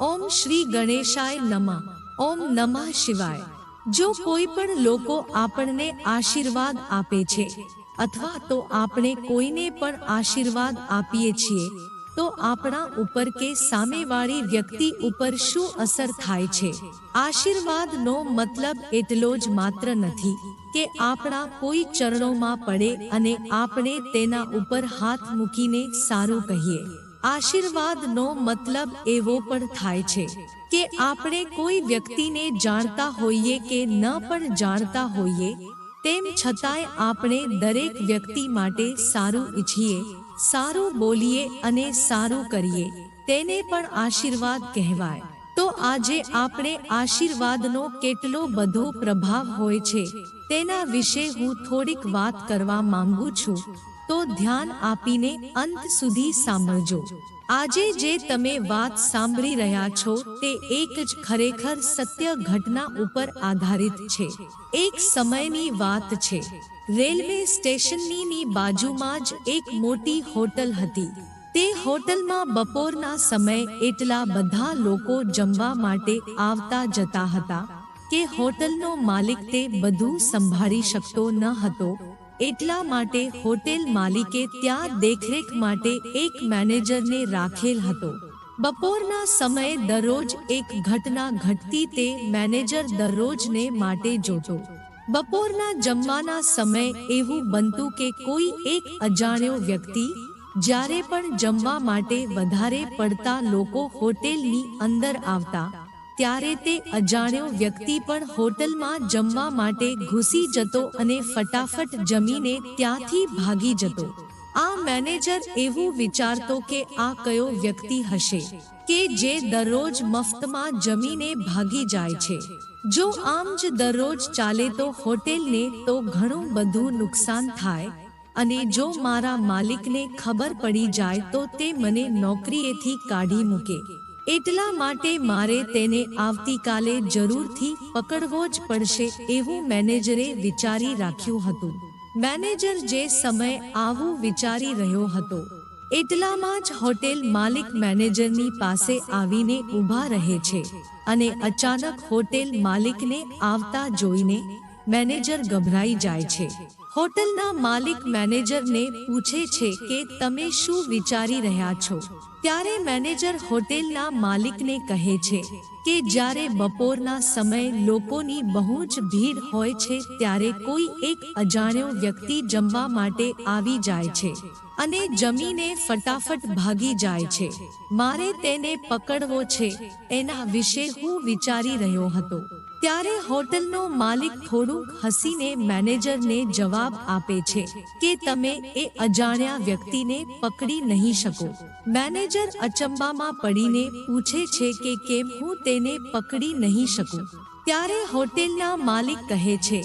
ઓમ શ્રી ગણેશાય નમઃ. ઓમ નમઃ શિવાય. જો કોઈ પણ લોકો આપણને આશીર્વાદ આપે છે, અથવા તો આપણે કોઈને પણ આશીર્વાદ આપીએ છીએ, તો આપણા ઉપર કે સામેવાળી વ્યક્તિ ઉપર શું અસર થાય છે? આશીર્વાદનો મતલબ એટલો જ માત્ર નથી કે આપણા કોઈ ચરણોમાં પડે અને આપણે તેના ઉપર હાથ મૂકીને સારું કહીએ. આશીર્વાદનો મતલબ એવો પણ થાય છે કે આપણે કોઈ વ્યક્તિને જાણતા હોઈએ કે ન પણ જાણતા હોઈએ, તેમ છતાંય આપણે દરેક વ્યક્તિ માટે સારું ઈચ્છીએ, સારું બોલીએ અને સારું કરીએ, તેને પણ આશીર્વાદ કહેવાય. તો આજે આપણે આશીર્વાદનો કેટલો બધો પ્રભાવ હોય છે, તેના વિશે હું થોડીક વાત કરવા માંગુ છું. તો ધ્યાન આપીને અંત સુધી સાંભળજો. આજે જે તમે વાત સાંભળી રહ્યા છો, તે એક જ ખરેખર સત્ય ઘટના ઉપર આધારિત છે. એક સમયની વાત છે. રેલવે સ્ટેશનની બાજુમાં જ એક મોટી હોટલ હતી. તે હોટલમાં બપોરના સમયે એટલા બધા લોકો જમવા માટે આવતા જતા હતા કે હોટલનો માલિક તે બધું સંભાળી શકતો ન હતો. એટલા માટે હોટેલ માલિકે ત્યાં દેખરેખ માટે એક મેનેજરને રાખેલ હતો. બપોરના સમયે દરરોજ એક ઘટના ઘટતી તે મેનેજર દરરોજને માટે જોતો. બપોરના જમવાના સમયે એવું બનતું કે કોઈ એક અજાણ્યો વ્યક્તિ જ્યારે પણ જમવા માટે વધારે પડતા લોકો હોટેલની અંદર આવતા, ત્યારે તે અજાણ્યો વ્યક્તિ પણ હોટલમાં જમવા માટે ઘૂસી જતો અને ફટાફટ જમીને ત્યાંથી ભાગી જતો. આ મેનેજર એવું વિચારતો કે આ કયો વ્યક્તિ હશે, કે જે દરરોજ મફતમાં જમીને ભાગી જાય છે. જો આમ જ દરરોજ ચાલે તો હોટેલને તો ઘણું બધું નુકસાન થાય અને જો મારા માલિકને ખબર પડી જાય તો તે મને નોકરીએથી કાઢી મૂકે. એટલા માટે મારે તેને આવતીકાલે જરૂરથી પકડવો જ પડશે એવું મેનેજરે વિચારી રાખ્યું હતું. મેનેજર જે સમયે આવું વિચારી રહ્યો હતો, એટલામાં જ હોટેલ માલિક મેનેજરની પાસે આવીને ઊભા રહે છે અને અચાનક હોટેલ માલિકને આવતા જોઈને મેનેજર ગભરાઈ જાય છે. હોટલના માલિક મેનેજરને પૂછે છે કે તમે શું વિચારી રહ્યા છો? ત્યારે મેનેજર હોટેલના માલિકને કહે છે કે જ્યારે બપોરના સમયે લોકોની બહુ જ ભીડ હોય છે, ત્યારે કોઈ એક અજાણ્યો વ્યક્તિ જમવા માટે આવી જાય છે અને જમીને ફટાફટ ભાગી જાય છે. મારે તેને પકડવો છે. એના વિશે હું વિચારી રહ્યો હતો. ત્યારે હોટલનો માલિક થોડુંક હસીને મેનેજરને જવાબ આપે છે કે તમે એ અજાણ્યા વ્યક્તિને પકડી નહીં શકો. મેનેજર અચંબામાં પડીને પૂછે છે કે કેમ હું તેને પકડી નહીં શકું. ત્યારે હોટેલના માલિક કહે છે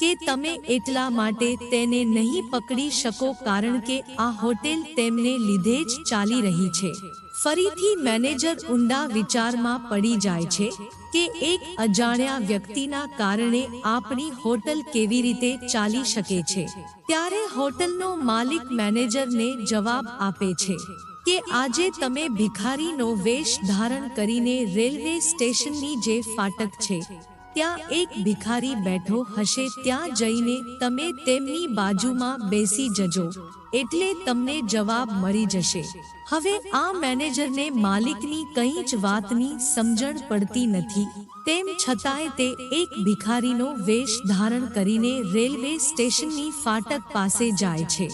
કે તમે એટલા માટે તેને નહીં પકડી શકો કારણ કે આ હોટેલ તેમને લીધે જ ચાલી રહી છે. ફરીથી મેનેજર ઊંડા વિચારમાં પડી જાય છે કે એક અજાણ્યા વ્યક્તિના કારણે આપણી હોટલ કેવી રીતે ચાલી શકે છે. ત્યારે હોટલનો માલિક મેનેજરને જવાબ આપે છે કે આજે તમે ભિખારીનો વેશ ધારણ કરીને રેલવે સ્ટેશનની જે ફાટક છે ત્યાં એક ભિખારી બેઠો હશે, ત્યાં જઈને તમે તેમની બાજુમાં બેસી જજો, એટલે તમને જવાબ મળી જશે. હવે આ મેનેજરને માલિકની કંઈ જ વાતની સમજણ પડતી નથી. તેમ છતાંય તે એક ભિખારીનો વેશ ધારણ કરીને રેલવે સ્ટેશનની ફાટક પાસે જાય છે.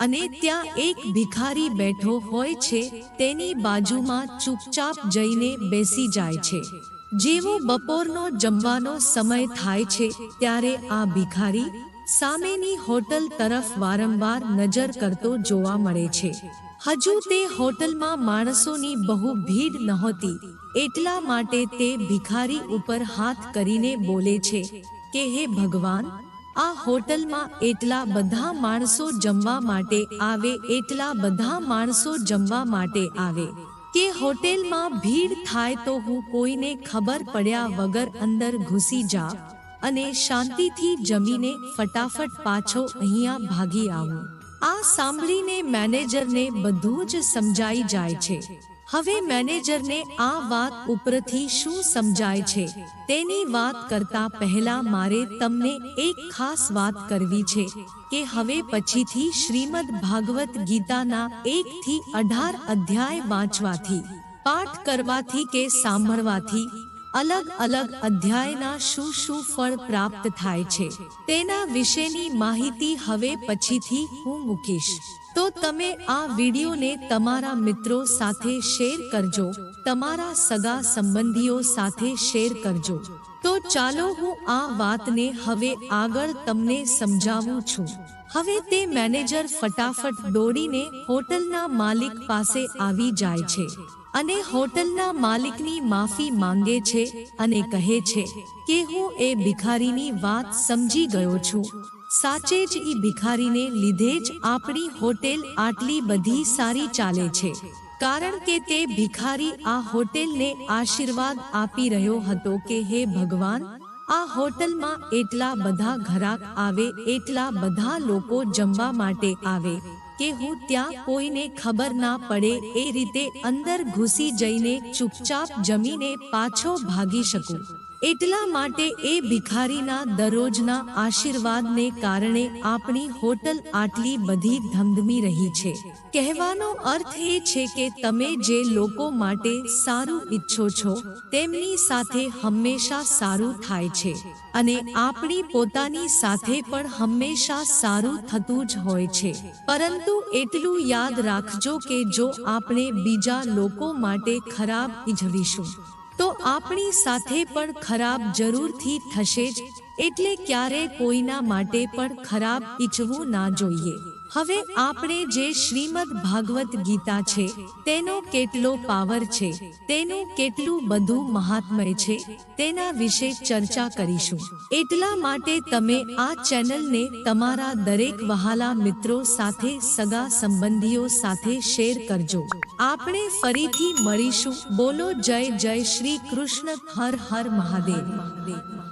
અને ત્યાં એક ભિખારી બેઠો હોય છે, તેની બાજુમાં ચૂપચાપ જઈને બેસી જાય છે. જેવો બપોરનો જમવાનો સમય થાય છે, ત્યારે આ ભિખારી સામેની હોટલ તરફ વારંવાર નજર કરતો જોવા મળે છે. હજુ તે હોટલમાં માણસોની બહુ ભીડ નહોતી, એટલા માટે તે ભિખારી ઉપર હાથ કરીને બોલે છે કે, હે ભગવાન, આ હોટલમાં એટલા બધા માણસો જમવા માટે આવે, એટલા બધા માણસો જમવા માટે આવે. કે હોટેલમાં ભીડ થાય તો હું કોઈને ખબર પડ્યા વગર અંદર ઘૂસી જા અને શાંતિથી જમીને ફટાફટ પાછો અહીંયા ભાગી આવું. આ સાંભળીને મેનેજરને બધું જ સમજાઈ જાય છે. હવે મેનેજરને આ વાત ઉપરથી શું સમજાય છે? તેની વાત કરતા પહેલા મારે તમને એક ખાસ વાત કરવી છે કે હવે પછીથી શ્રીમદ ભાગવત ગીતાના એક થી અઢાર અધ્યાય વાંચવાથી, પાઠ કરવાથી કે સાંભળવાથી અલગ અલગ અધ્યાયના શું શું ફળ પ્રાપ્ત થાય છે? તેના વિશેની માહિતી હવે પછીથી હું મૂકીશ. તો તમે આ વિડીયોને તમારા મિત્રો સાથે શેર કરજો, તમારા સગા સંબંધીઓ સાથે શેર કરજો. તો ચાલો હું આ વાતને હવે આગળ તમને સમજાવું છું. હવે તે મેનેજર ફટાફટ દોડીને હોટલના માલિક પાસે આવી જાય છે અને હોટલના માલિકની માફી માંગે છે અને કહે છે કે હું એ ભિખારીની વાત સમજી ગયો છું. સાચે જ ઈ ભિખારીને લીધે જ આપણી હોટેલ આટલી બધી સારી ચાલે છે. કારણ કે તે ભિખારી આ હોટેલને આશીર્વાદ આપી રહ્યો હતો કે હે ભગવાન, આ હોટલમાં એટલા બધા ઘરાક આવે, એટલા બધા લોકો જમવા માટે આવે, કે હું ત્યાં કોઈને ખબર ના પડે, એ રીતે અંદર ઘૂસી જઈને ચૂપચાપ જમીને પાછો ભાગી શકું. એટલા માટે એ ભિખારીના દરરોજના આશીર્વાદને કારણે આપણી હોટલ આટલી બધી ધમધમી રહી છે. કહેવાનો અર્થ એ છે કે તમે જે લોકો માટે સારું ઈચ્છો છો, તેમની સાથે હંમેશા સારું થાય છે અને આપણી પોતાની સાથે પણ હંમેશા સારું થતું જ હોય છે. પરંતુ એટલું યાદ રાખજો કે જો આપણે બીજા લોકો માટે ખરાબ ઈજવીશું તો આપણી સાથે પણ ખરાબ જરૂરથી થશે જ, એટલે ક્યારે કોઈના માટે પણ ખરાબ ઈચ્છવું ના જોઈએ. હવે આપણે જે શ્રીમદ ભાગવત ગીતા છે, તેનો કેટલો પાવર છે, તેનું કેટલું બધું મહાત્મય છે, તેના વિશે ચર્ચા કરીશું. એટલા માટે તમે આ ચેનલને તમારા દરેક વહાલા મિત્રો સાથે, સગા સંબંધીઓ સાથે શેર કરજો. આપણે ફરીથી મળીશું. બોલો જય જય શ્રી કૃષ્ણ. હર હર મહાદેવ. મહાદેવ